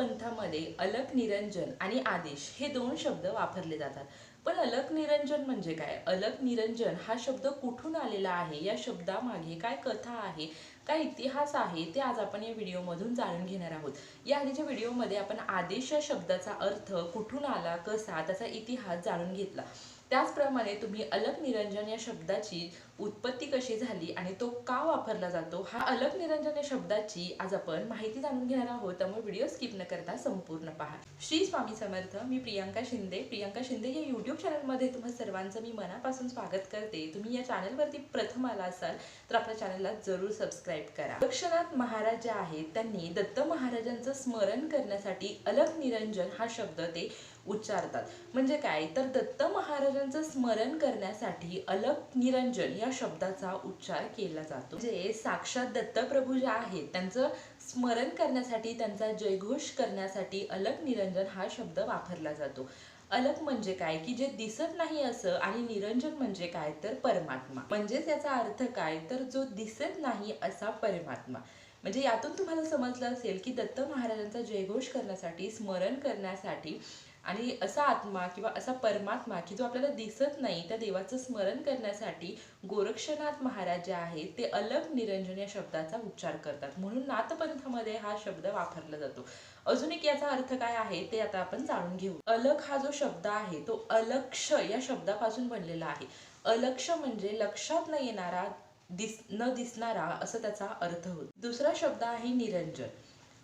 पंथामध्ये अलक निरंजन आणि आदेश हे दोन शब्द वापरले जातात. पण अलक निरंजन म्हणजे काय? अलक निरंजन हा शब्द कुठून आलेला आहे? या शब्दामागे काय कथा आहे? काय इतिहास आहे? ते आज आपण या व्हिडिओमधून जाणून घेणार आहोत. या आधीच्या व्हिडिओमध्ये आपण आदेश या शब्दाचा अर्थ कुठून आला? कसा? त्याचा इतिहास जाणून घेतला. त्याचप्रमाणे तुम्ही अलग निरंजन या शब्दाची उत्पत्ती कशी झाली आणि तो का वापरला जातो? हा अलग निरंजन या शब्दाची आज आपण माहिती जाणून घेणार आहोत. त्यामुळे व्हिडिओ स्किप न करता संपूर्ण पहा. श्री स्वामी समर्थ. मी प्रियांका शिंदे. प्रियांका शिंदे या युट्यूब चॅनलमध्ये तुम्हा सर्वांचं मी मनापासून स्वागत करते. तुम्ही या चॅनलवरती प्रथम आला असाल तर आपल्या चॅनलला जरूर सबस्क्राईब करा. दक्षनाथ महाराज जे आहेत. त्यांनी दत्त महाराजांचं स्मरण करण्यासाठी अलग निरंजन हा शब्द ते उच्चारतात. म्हणजे काय? तर दत्त महाराजांचं स्मरण करण्यासाठी अलग निरंजन या शब्दाचा उच्चार केला जातो. जे साक्षात दत्तप्रभू जे आहेत त्यांचं स्मरण करण्यासाठी त्यांचा जयघोष करण्यासाठी अलग निरंजन हा शब्द वापरला जातो. अलग म्हणजे काय? की जे दिसत नाही असं आणि निरंजन म्हणजे काय? तर परमात्मा. म्हणजेच याचा अर्थ काय? तर जो दिसत नाही असा परमात्मा. म्हणजे यातून तुम्हाला समजलं असेल की दत्त महाराजांचा जयघोष करण्यासाठी स्मरण करण्यासाठी आणि असा आत्मा किंवा असा परमात्मा की जो आपल्याला दिसत नाही त्या देवाचं स्मरण करण्यासाठी गोरक्षनाथ महाराज जे आहेत ते अलग निरंजन या शब्दाचा उच्चार करतात. म्हणून नाथपंथामध्ये हा शब्द वापरला जातो. अजून एक याचा अर्थ काय आहे ते आता आपण जाणून घेऊ. अलग हा जो शब्द आहे तो अलक्ष या शब्दापासून बनलेला आहे. अलक्ष म्हणजे लक्षात न येणारा दिस न दिसणारा असं त्याचा अर्थ होतो. दुसरा शब्द आहे निरंजन.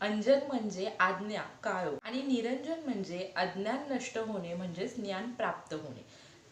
अंजन म्हणजे आज्ञा काळो. आणि निरंजन म्हणजे अज्ञान नष्ट होणे म्हणजेच ज्ञान प्राप्त होणे.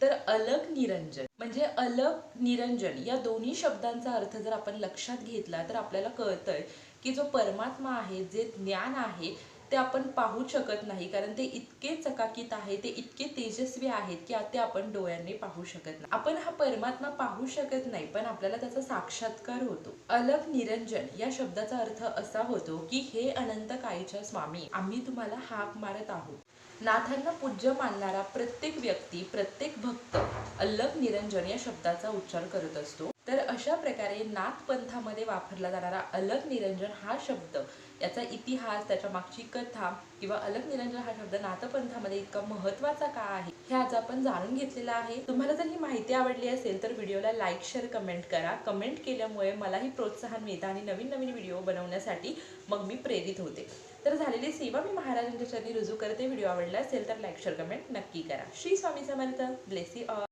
तर अलग निरंजन म्हणजे अलग निरंजन या दोन्ही शब्दांचा अर्थ जर आपण लक्षात घेतला तर आपल्याला कळतंय की जो परमात्मा आहे जे ज्ञान आहे ते आपण पाहू शकत नाही कारण ते इतके चकाकीत आहे ते इतके तेजस्वी आहेत की ते आपण डोळ्यांनी पाहू शकत नाही. आपण हा परमात्मा पाहू शकत नाही पण आपल्याला त्याचा साक्षात्कार होतो. अलग निरंजन या शब्दाचा अर्थ असा होतो की हे अनंत काळीच्या स्वामी आम्ही तुम्हाला हाक मारत आहोत. नाथांना पूज्य मानणारा प्रत्येक व्यक्ती प्रत्येक भक्त अलग निरंजन या शब्दाचा उच्चार करत असतो. तर अशा प्रकारे नाथ पंथामध्ये वापरला जाणारा अलग निरंजन हा शब्द याचा इतिहास त्याच्या मागची कथा किंवा अलग निरंजन हा शब्द नाथपंथामध्ये इतका महत्त्वाचा का आहे? हे आज आपण जाणून घेतलेलं आहे. तुम्हाला जर ही माहिती आवडली असेल तर व्हिडिओला लाईक शेअर कमेंट करा. कमेंट केल्यामुळे मलाही प्रोत्साहन मिळतं आणि नवीन नवीन व्हिडिओ बनवण्यासाठी मग मी प्रेरित होते. तर झालेली सेवा मी महाराजांच्या चरणी रुजू करते. व्हिडिओ आवडला असेल तर लाईक शेअर कमेंट नक्की करा. श्री स्वामी समर्थ. Bless all